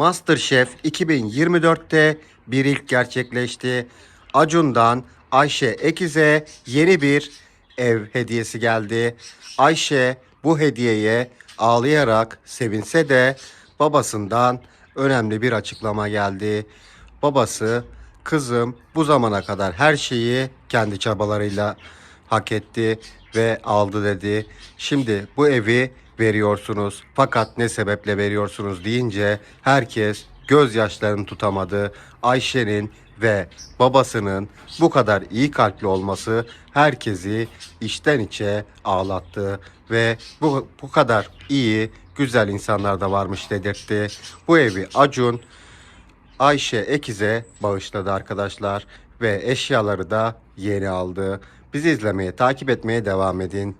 MasterChef 2024'te bir ilk gerçekleşti. Acun'dan Ayşe Ekiz'e yeni bir ev hediyesi geldi. Ayşe bu hediyeye ağlayarak sevinse de babasından önemli bir açıklama geldi. Babası kızım bu zamana kadar her şeyi kendi çabalarıyla hak etti ve aldı dedi. Şimdi bu evi veriyorsunuz fakat ne sebeple veriyorsunuz deyince herkes gözyaşlarını tutamadı. Ayşe'nin ve babasının bu kadar iyi kalpli olması herkesi içten içe ağlattı ve bu, bu kadar iyi güzel insanlar da varmış dedirtti. Bu evi Acun Ayşe Ekiz'e bağışladı arkadaşlar ve eşyaları da yeni aldı. Bizi izlemeye, takip etmeye devam edin.